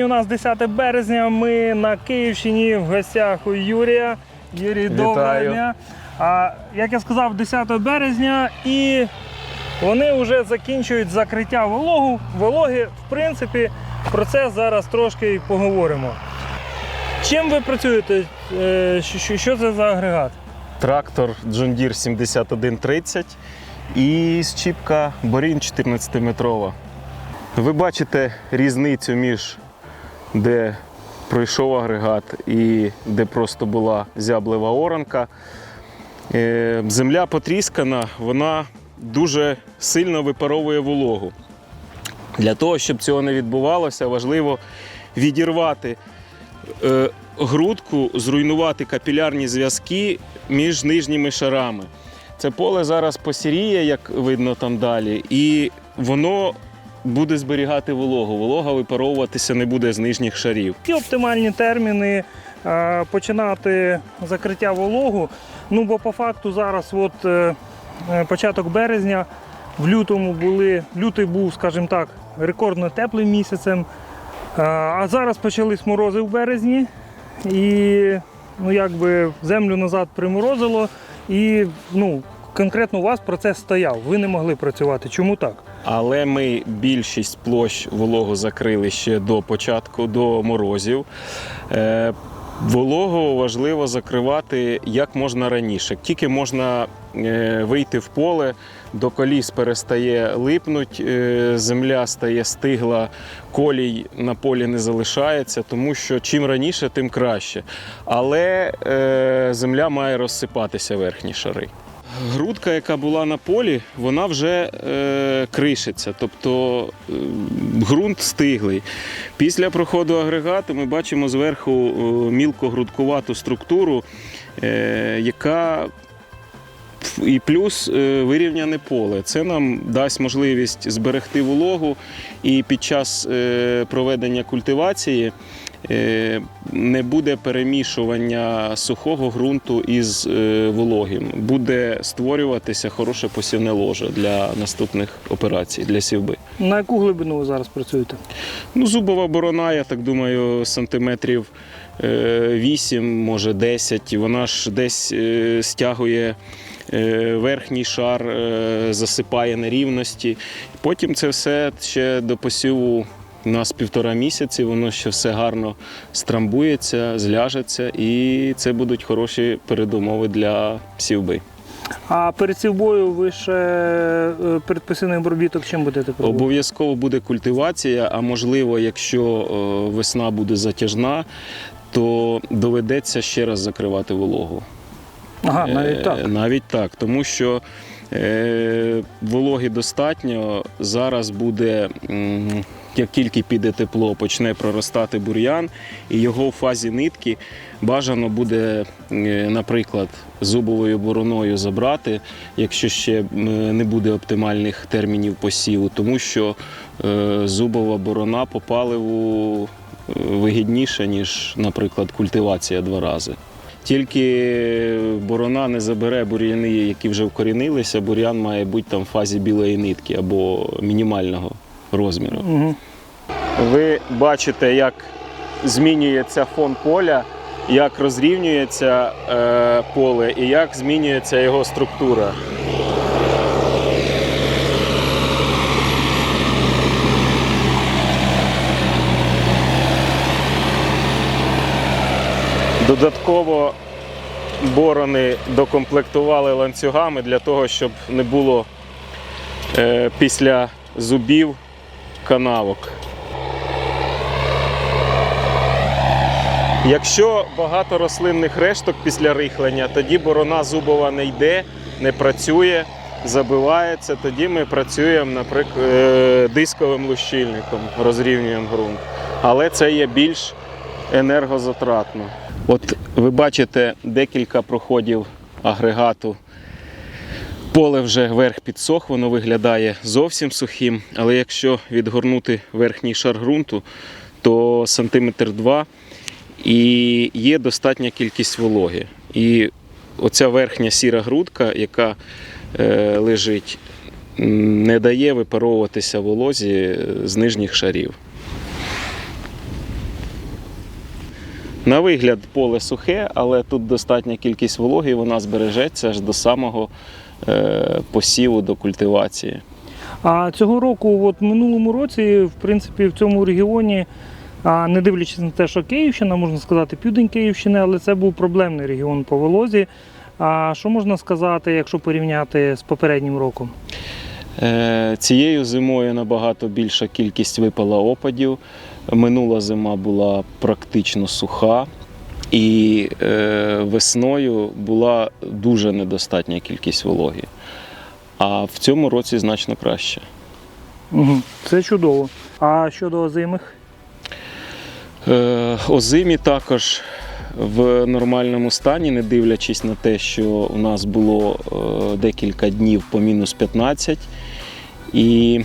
Сьогодні у нас 10 березня. Ми на Київщині в гостях у Юрія. Юрій, доброго Вітаю. дня. А як я сказав, 10 березня і вони вже закінчують закриття вологу. Вологи, в принципі, про це зараз трошки й поговоримо. Чим ви працюєте? Е, що- що- Що це за агрегат? Трактор John Deere 7130 і щіпка Борін 14-метрова. Ви бачите різницю між де пройшов агрегат і де просто була зяблива оранка. Е, Земля потріскана, вона дуже сильно випаровує вологу. Для того, щоб цього не відбувалося, важливо відірвати е, грудку, зруйнувати капілярні зв'язки між нижніми шарами. Це поле зараз посіріє, як видно там далі, і воно буде зберігати вологу. Волога випаровуватися не буде з нижніх шарів. Які оптимальні терміни е, починати закриття вологу? Ну, бо по факту зараз, от е, е, початок березня, в лютому були, лютий був, скажімо так, рекордно теплим місяцем. А зараз почались морози в березні, і ну, якби землю назад приморозило, і ну, конкретно у вас процес стояв. Ви не могли працювати. Чому так? Але ми більшість площ вологу закрили ще до початку, до морозів. Е, Вологу важливо закривати як можна раніше. Тільки можна е, вийти в поле, до коліс перестає липнуть, е, земля стає стигла, колій на полі не залишається, тому що чим раніше, тим краще. Але е, земля має розсипатися верхні шари. Грудка, яка була на полі, вона вже е, кришиться, тобто е, ґрунт стиглий. Після проходу агрегату ми бачимо зверху е, мілкогрудкувату структуру, е, яка і плюс е, вирівняне поле. Це нам дасть можливість зберегти вологу і під час е, проведення культивації не буде перемішування сухого ґрунту із е, вологим. Буде створюватися хороше посівне ложе для наступних операцій, для сівби. На яку глибину ви зараз працюєте? Ну, зубова борона, я так думаю, сантиметрів е, 8, може 10. Вона ж десь е, стягує е, верхній шар, е, засипає нерівності. Потім це все ще до посіву. У нас півтора місяці, воно ще все гарно страмбується, зляжеться, і це будуть хороші передумови для сівби. А перед сівбою ви ще е, перед посівним обробіток чим будете пробувати? Обов'язково буде культивація, а можливо, якщо е, весна буде затяжна, то доведеться ще раз закривати вологу. Ага, навіть Е, так. Навіть так, тому що вологи достатньо. Зараз буде, як тільки піде тепло, почне проростати бур'ян, і його в фазі нитки бажано буде, е, наприклад, зубовою бороною забрати, якщо ще не буде оптимальних термінів посіву, тому що е, зубова борона по паливу е, вигідніша, ніж, наприклад, культивація два рази. Тільки борона не забере бур'яни, які вже вкорінилися, бур'ян має бути там в фазі білої нитки або мінімального розміру. Угу. Ви бачите, як змінюється фон поля, як розрівнюється е, поле і як змінюється його структура. Додатково борони докомплектували ланцюгами для того, щоб не було е, після зубів канавок. Якщо багато рослинних решток після рихлення, тоді борона зубова не йде, не працює, забивається. Тоді ми працюємо, наприклад, е, дисковим лущильником, розрівнюємо ґрунт. Але це є більш енергозатратно. От ви бачите декілька проходів агрегату. Поле вже верх підсох, воно виглядає зовсім сухим, але якщо відгорнути верхній шар ґрунту, то сантиметр два і є достатня кількість вологи. І оця верхня сіра грудка, яка е, лежить, не дає випаровуватися волозі з нижніх шарів. На вигляд, поле сухе, але тут достатня кількість вологи, і вона збережеться аж до самого посіву, до культивації. А цього року, от в минулому році, в принципі, в цьому регіоні, не дивлячись на те, що Київщина, можна сказати, південь Київщини, але це був проблемний регіон по волозі. А що можна сказати, якщо порівняти з попереднім роком? Е, Цією зимою набагато більша кількість випала опадів. Минула зима була практично суха, і е, весною була дуже недостатня кількість вологи. А в цьому році значно краще. Угу. Це чудово. А щодо озимих? Е, Озимі також в нормальному стані, не дивлячись на те, що у нас було е, декілька днів по мінус 15 і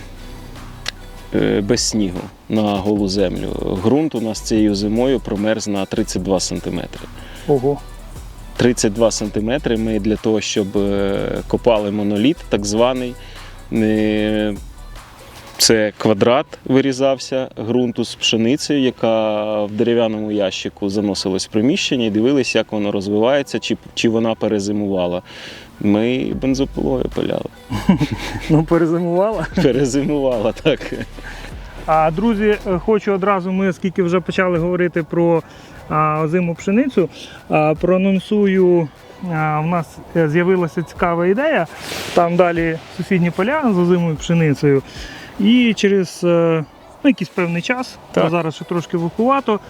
без снігу на голу землю. Ґрунт у нас цією зимою промерз на 32 см. Ого. 32 см ми для того, щоб е, копали моноліт, так званий. е, Це квадрат вирізався ґрунту з пшеницею, яка в дерев'яному ящику заносилась в приміщення і дивилися, як воно розвивається, чи, чи вона перезимувала. Ми бензопилою пиляли. Ну, перезимувала. Перезимувала, так. А друзі, е, хочу одразу, ми оскільки вже почали говорити про а, озиму пшеницю, а, проанонсую. А, в нас е, з'явилася цікава ідея. Там далі сусідні поля з озимою пшеницею. І через е, ну, якийсь певний час, Так. зараз ще трошки вухувато,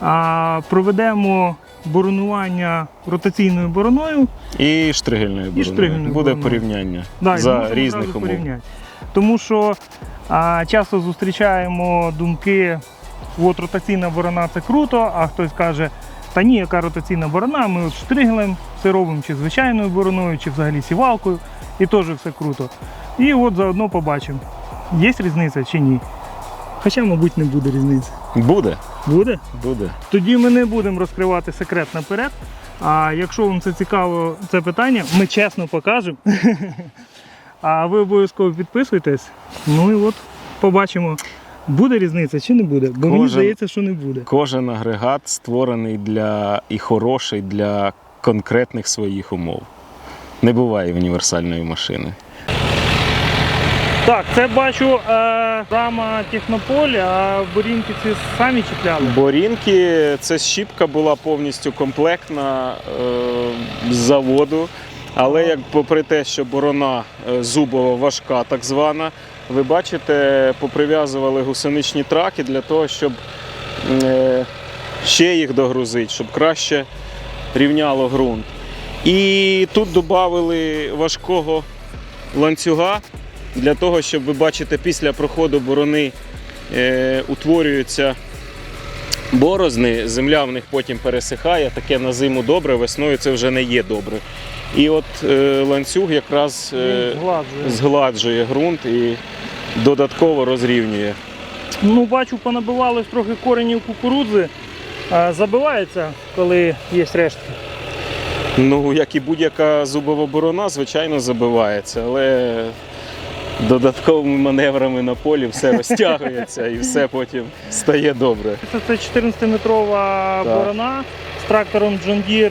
а, проведемо боронування ротаційною бороною. І штригельною бороною. штригельною Буде бороною. порівняння Да, за різних умов. порівняти. Тому що а, часто зустрічаємо думки, от ротаційна борона це круто, а хтось каже, та ні, яка ротаційна борона, ми от штригелем все робимо чи звичайною бороною, чи взагалі сівалкою, і теж все круто. І от заодно побачимо, є різниця чи ні. Хоча, мабуть, не буде різниці. Буде, Буде? буде. Тоді ми не будемо розкривати секрет наперед. А якщо вам це цікаво, це питання, ми чесно покажемо. А ви обов'язково підписуйтесь. Ну і от побачимо, буде різниця чи не буде. Бо мені здається, що не буде. Кожен агрегат створений для і хороший для конкретних своїх умов. Не буває універсальної машини. Так, це бачу е, рама технополь, а борінки ці самі чіпляли. Борінки, це щіпка була повністю комплектна е, з заводу. Але як попри те, що борона е, зубова важка, так звана, ви бачите, поприв'язували гусеничні траки для того, щоб е, ще їх догрузити, щоб краще рівняло ґрунт. І тут додали важкого ланцюга для того, щоб ви бачите, після проходу борони е, утворюються борозни, земля в них потім пересихає, таке на зиму добре, весною це вже не є добре. І от е, ланцюг якраз е, згладжує. згладжує ґрунт і додатково розрівнює. Ну, бачу, понабивали трохи коренів кукурудзи. А, забивається, коли є рештки. Ну, як і будь-яка зубова борона, звичайно, забивається, але додатковими маневрами на полі все розтягується і все потім стає добре. Це, це 14-метрова борона з трактором John Deere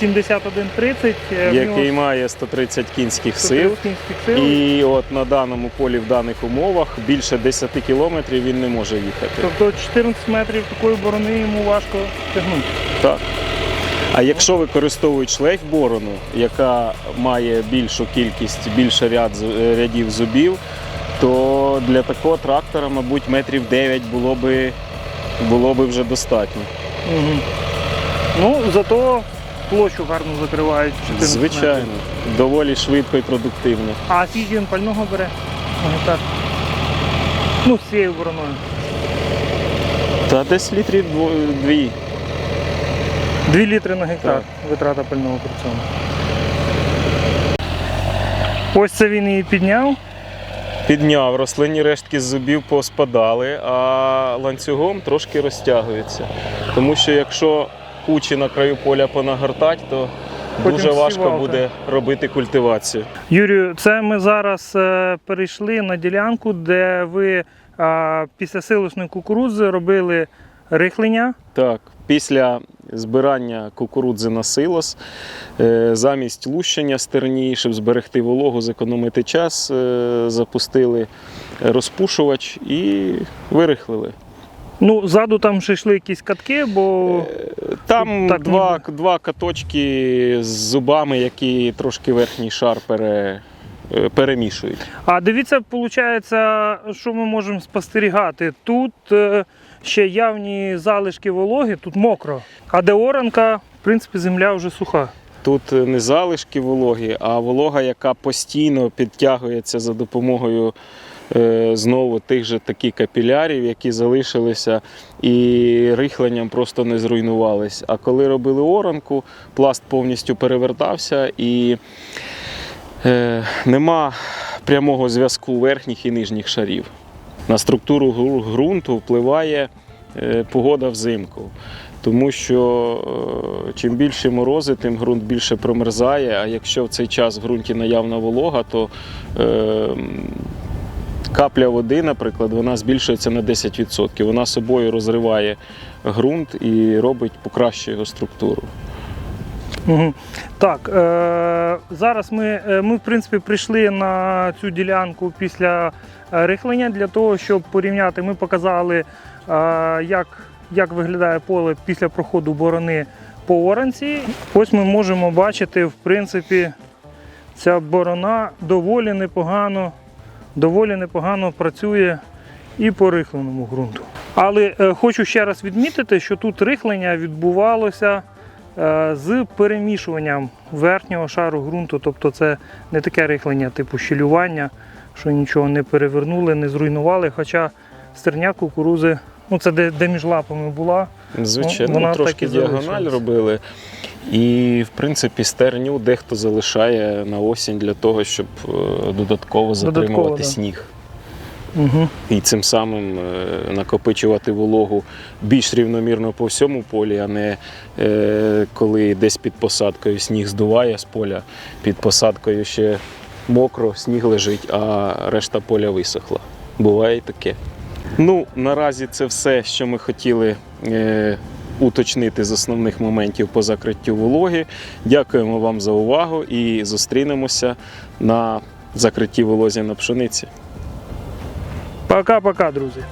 7130. е, Який має 130 кінських 130 сил. кінських сил. І от на даному полі в даних умовах більше 10 кілометрів він не може їхати. Тобто 14 метрів такої борони йому важко тягнути. Так. А якщо використовують шлейф-борону, яка має більшу кількість, більше ряд, рядів зубів, то для такого трактора, мабуть, метрів 9 було би, було би вже достатньо. Угу. Ну, зато площу гарно закривають 14 Звичайно, метрів. доволі швидко і продуктивно. А скільки він пального бере? гектар? Ну, з цією бороною. Та десь літрів дві. 2 літри на гектар Так. витрата пального при цьому. Ось це він її підняв. Підняв, рослинні рештки з зубів поспадали, а ланцюгом трошки розтягується. Тому що якщо кучі на краю поля понагортать, то Потім дуже важко сівалка. буде робити культивацію. Юрію, це ми зараз е, перейшли на ділянку, де ви е, після силосної кукурудзи робили рихлення. Так, після збирання кукурудзи на силос, е, замість лущення стерні, щоб зберегти вологу, зекономити час, е, запустили розпушувач і вирихлили. Ну, ззаду там ще йшли якісь катки, бо Там Так два, два каточки з зубами, які трошки верхній шар пере, е, перемішують. А дивіться, виходить, що ми можемо спостерігати. Тут е, ще явні залишки вологи, тут мокро. А де оранка, в принципі, земля вже суха. Тут не залишки вологи, а волога, яка постійно підтягується за допомогою е, знову тих же таких капілярів, які залишилися і рихленням просто не зруйнувались. А коли робили оранку, пласт повністю перевертався і е, нема прямого зв'язку верхніх і нижніх шарів. На структуру ґрунту впливає е, погода взимку. Тому що е, чим більше морози, тим ґрунт більше промерзає. А якщо в цей час в ґрунті наявна волога, то е, капля води, наприклад, вона збільшується на 10%. Вона собою розриває ґрунт і робить, покращує його структуру. Так, е, зараз ми, е, ми, в принципі, прийшли на цю ділянку після е, рихлення для того, щоб порівняти. Ми показали, як, як виглядає поле після проходу борони по оранці. Ось ми можемо бачити, в принципі, ця борона доволі непогано, доволі непогано працює і по рихленому ґрунту. Але хочу ще раз відмітити, що тут рихлення відбувалося з перемішуванням верхнього шару ґрунту. Тобто це не таке рихлення типу щелювання, що нічого не перевернули, не зруйнували. Хоча стерня кукурузи, ну це де, де між лапами була. Звичайно, вона трошки так і діагональ робили. І, в принципі, стерню дехто залишає на осінь для того, щоб е, додатково затримувати да. сніг. Угу. І цим самим е, накопичувати вологу більш рівномірно по всьому полі, а не е, коли десь під посадкою сніг здуває з поля, під посадкою ще мокро, сніг лежить, а решта поля висохла. Буває і таке. Ну, наразі це все, що ми хотіли е, уточнити з основних моментів по закриттю вологи. Дякуємо вам за увагу і зустрінемося на закритті волозі на пшениці. Пока-пока, друзі.